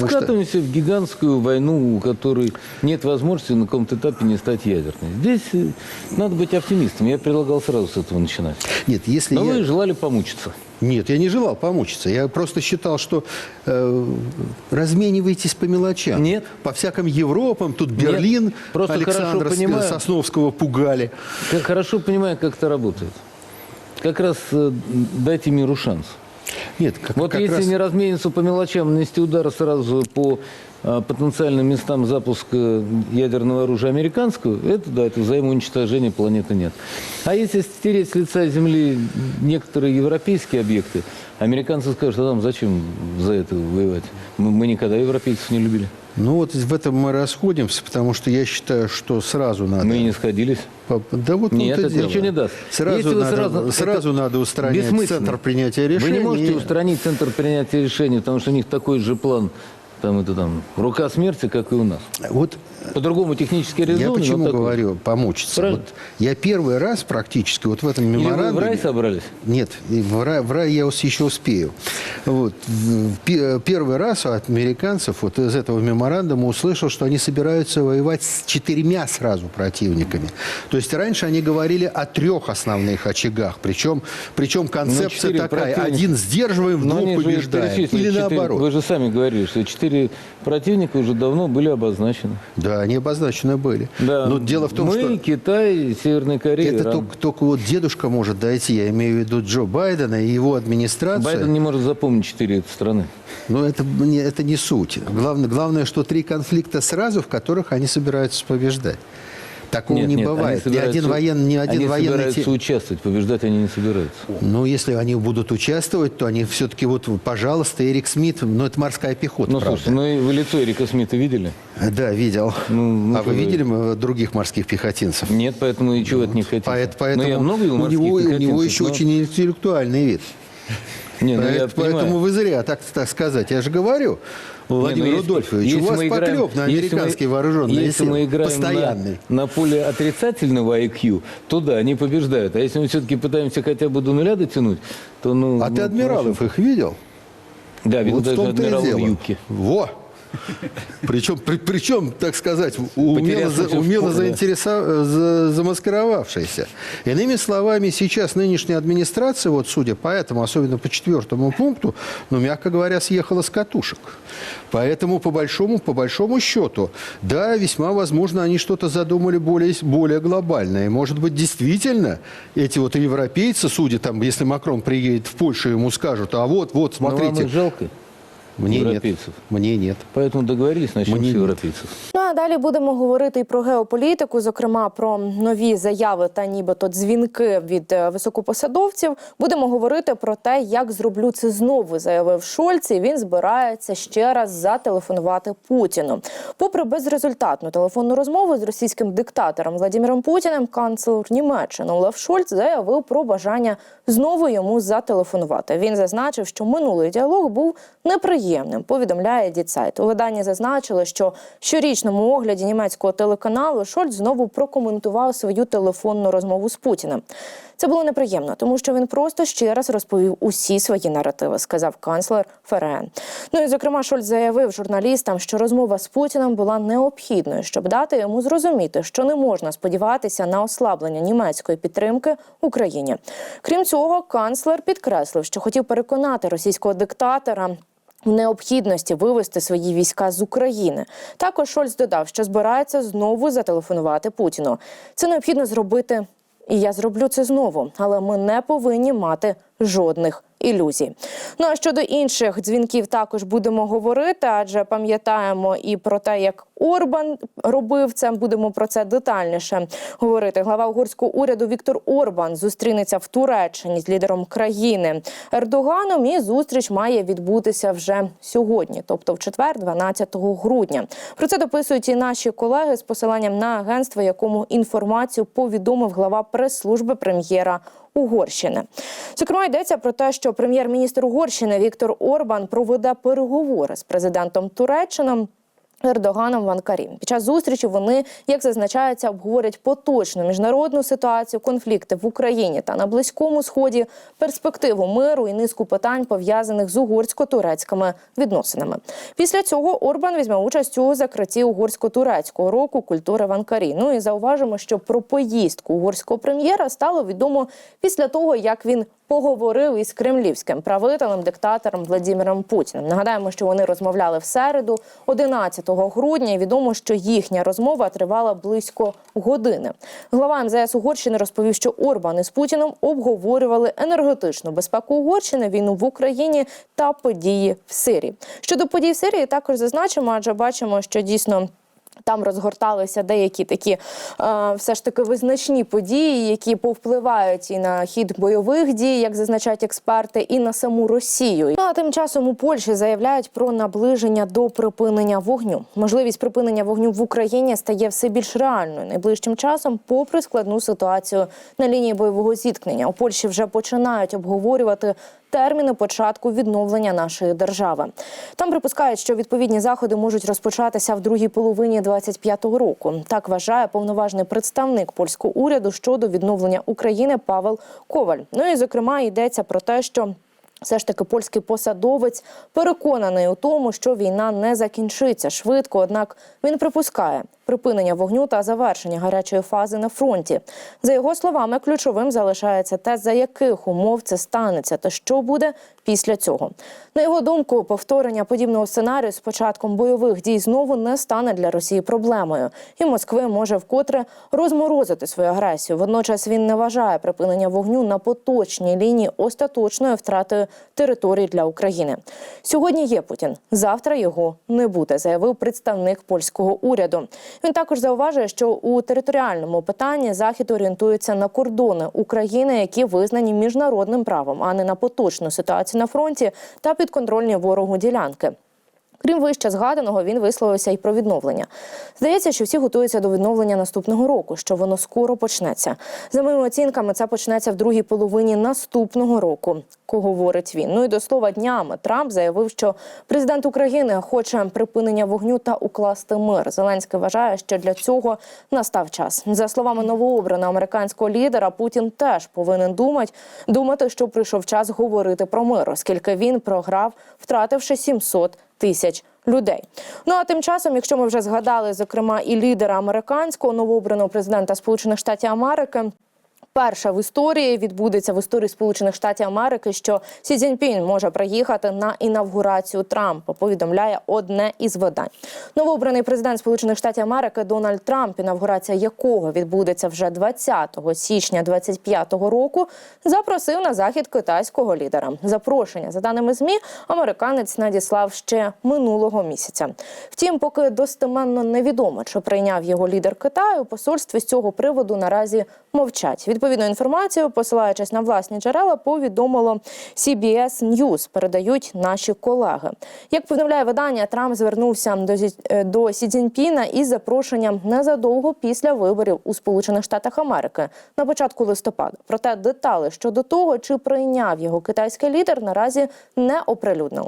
Потому что скатываемся в гигантскую войну, у которой нет возможности на каком-то этапе не стать ядерной. Здесь э, надо быть оптимистом. Я предлагал сразу с этого начинать. нет, если Но я... вы желали помучиться. Нет, я не желал помучиться. Я просто считал, что э, размениваетесь по мелочам. Нет. По всяким Европам, тут Берлин, Просто Александра понимаю. Сосновского пугали. Как хорошо понимаю, как это работает. Как раз э, дайте миру шанс. Нет, как, Вот как если раз- не размениться по мелочам, нанести удар сразу по а, потенциальным местам запуска ядерного оружия американского, это да, это взаимоуничтожение планеты нет. А если стереть с лица Земли некоторые европейские объекты, американцы скажут, а нам зачем за это воевать? Мы, мы никогда европейцев не любили. Ну вот в этом мы расходимся, потому что я считаю, что сразу надо... Мы и не сходились. По- Да вот Нет, вот и это дело. ничего не даст. Сразу, Если вы надо, сразу- сразу, это надо устранять бессмысленно. центр принятия решений. Вы не можете и- устранить центр принятия решений, потому что у них такой же план, там это там, рука смерти, как и у нас. Вот По-другому технически я реализовано. но почему такой. говорю помучиться. Правильно. Вот я первый раз практически вот в этом Или вы в меморандуме... рай собрались? Нет, в рай, в рай я еще успею. Вот. Первый раз от американцев вот из этого меморандума услышал, что они собираются воевать с четырьмя сразу противниками. То есть раньше они говорили о трех основных очагах. Причем, причем концепция такая. противника. Один сдерживаем, Но двух побеждаем. Или наоборот. Вы же сами говорили, что четыре противника уже давно были обозначены. Да, они обозначены были. Да. Но дело в том, Мы, что... Китай, Северная Корея, Это Иран. только, только вот дедушка может дойти, я имею в виду Джо Байдена и его администрация. Байден не может запомнить четыре этой страны. Но это, не- это не суть. Главное, главное, что три конфликта сразу, в которых они собираются побеждать. Такого Нет, не нет, бывает. Ни один военный, ни один они военный. собираются те- участвовать, побеждать они не собираются. Ну, если они будут участвовать, то они все-таки вот, пожалуйста, Эрик Смит, ну, это морская пехота, Ну, правда. слушайте, ну и вы лицо Эрика Смита видели? Да, видел. Ну, ну, а вы что вы- видели мы других морских пехотинцев? Нет, поэтому и чего от них хотите. Поэт- поэтому ну, я много у, него, у него еще но- очень интеллектуальный вид. Не, ну, поэтому понимаю. вы зря, так, так сказать. Я же говорю, Владимир Не, ну, Рудольфович, если у вас мы играем- поклеп на американские мы- вооруженные Если силы. мы играем Постоянный. на, на поле отрицательного IQ, то да, они побеждают. А если мы все-таки пытаемся хотя бы до нуля дотянуть, то ну... А ну, ты адмиралов их видел? Да, видел Вот даже адмирала в юбке. Во! Причем, при- причем, так сказать, умело, за- умело поле. заинтересо- за- замаскировавшийся. Иными словами, сейчас нынешняя администрация, вот судя по этому, особенно по четвертому пункту, ну, мягко говоря, съехала с катушек. Поэтому, по большому, по большому счету, да, весьма возможно, они что-то задумали более, более глобальное. Может быть, действительно, эти вот европейцы, судя там, если Макрон приедет в Польшу, ему скажут, а вот, вот, вам смотрите. их жалко, Мне нет. Мне нет. Поэтому договорились, начнем Мне с нет. Далі будемо говорити і про геополітику, зокрема про нові заяви та нібито дзвінки від е, високопосадовців. Будемо говорити про те, як зроблю це знову, заявив Шольц. І він збирається ще раз зателефонувати Путіну. Попри безрезультатну телефонну розмову з російським диктатором Владимиром Путіним, канцлер Німеччини Олаф Шольц заявив про бажання знову йому зателефонувати. Він зазначив, що минулий діалог був неприємним. Повідомляє Діцайт. У виданні зазначили, що в щорічному огляді німецького телеканалу Шольц знову прокоментував свою телефонну розмову з Путіним. Це було неприємно, тому що він просто ще раз розповів усі свої наративи, сказав канцлер ФРН. Ну і зокрема, Шольц заявив журналістам, що розмова з Путіним була необхідною, щоб дати йому зрозуміти, що не можна сподіватися на ослаблення німецької підтримки Україні. Крім цього, канцлер підкреслив, що хотів переконати російського диктатора. В необхідності вивести свої війська з України також Шольц додав, що збирається знову зателефонувати Путіну. Це необхідно зробити і я зроблю це знову, але ми не повинні мати жодних ілюзій. Ну а щодо інших дзвінків також будемо говорити, адже пам'ятаємо і про те, як Орбан робив це. Будемо про це детальніше говорити. Глава угорського уряду Віктор Орбан зустрінеться в Туреччині з лідером країни Ердоганом. І зустріч має відбутися вже сьогодні, тобто в четвер, 12 грудня. Про це дописують і наші колеги з посиланням на агентство, якому інформацію повідомив глава прес-служби прем'єра. Угорщини, зокрема, йдеться про те, що прем'єр-міністр Угорщини Віктор Орбан проведе переговори з президентом Туреччини Ердоганом в Анкарі. Під час зустрічі вони, як зазначається, обговорять поточну міжнародну ситуацію, конфлікти в Україні та на Близькому Сході, перспективу миру і низку питань пов'язаних з угорсько-турецькими відносинами. Після цього Орбан візьме участь у закритті угорсько-турецького року культури в Анкарі. Ну і зауважимо, що про поїздку угорського прем'єра стало відомо після того, як він поговорив із кремлівським правителем диктатором Владимиром Путіним. Нагадаємо, що вони розмовляли в середу, 11 грудня. І відомо, що їхня розмова тривала близько години. Глава МЗС Угорщини розповів, що Орбан із Путіним обговорювали енергетичну безпеку Угорщини, війну в Україні та події в Сирії. Щодо подій в Сирії, також зазначимо, адже бачимо, що дійсно. Там розгорталися деякі такі е, все ж таки визначні події, які повпливають і на хід бойових дій, як зазначають експерти, і на саму Росію. Ну а тим часом у Польщі заявляють про наближення до припинення вогню. Можливість припинення вогню в Україні стає все більш реальною найближчим часом, попри складну ситуацію на лінії бойового зіткнення. У Польщі вже починають обговорювати терміни початку відновлення нашої держави. Там припускають, що відповідні заходи можуть розпочатися в другій половині 25-го року. Так вважає повноважний представник польського уряду щодо відновлення України Павел Коваль. Ну і зокрема йдеться про те, що все ж таки польський посадовець переконаний у тому, що війна не закінчиться швидко. Однак він припускає припинення вогню та завершення гарячої фази на фронті. За його словами, ключовим залишається те, за яких умов це станеться, та що буде після цього. На його думку, повторення подібного сценарію з початком бойових дій знову не стане для Росії проблемою, і Москви може вкотре розморозити свою агресію. Водночас він не вважає припинення вогню на поточній лінії остаточною втратою території для України. Сьогодні є Путін, завтра його не буде, заявив представник польського уряду. Він також зауважує, що у територіальному питанні захід орієнтується на кордони України, які визнані міжнародним правом, а не на поточну ситуацію на фронті та підконтрольні ворогу ділянки. Крім вище згаданого, він висловився і про відновлення. Здається, що всі готуються до відновлення наступного року, що воно скоро почнеться. За моїми оцінками, це почнеться в другій половині наступного року, говорить він. Ну і до слова днями Трамп заявив, що президент України хоче припинення вогню та укласти мир. Зеленський вважає, що для цього настав час. За словами новообраного американського лідера, Путін теж повинен думати, думати, що прийшов час говорити про мир, оскільки він програв, втративши 700 тисяч людей. Ну а тим часом, якщо ми вже згадали, зокрема, і лідера американського новообраного президента Сполучених Штатів Америки. Перша в історії відбудеться в історії Сполучених Штатів Америки, що Сі Цзіньпін може приїхати на інавгурацію Трампа. Повідомляє одне із видань. Новообраний президент Сполучених Штатів Америки Дональд Трамп, інавгурація якого відбудеться вже 20 січня 25-го року, запросив на захід китайського лідера. Запрошення за даними змі, американець надіслав ще минулого місяця. Втім, поки достеменно невідомо, чи прийняв його лідер Китаю, посольстві з цього приводу наразі мовчать. Відповідну інформацію, посилаючись на власні джерела, повідомило CBS News, передають наші колеги. Як повідомляє видання, Трамп звернувся до е, до Сі Цзіньпіна із запрошенням незадовго після виборів у Сполучених Штатах Америки на початку листопада. Проте детали щодо того, чи прийняв його китайський лідер, наразі не оприлюднили.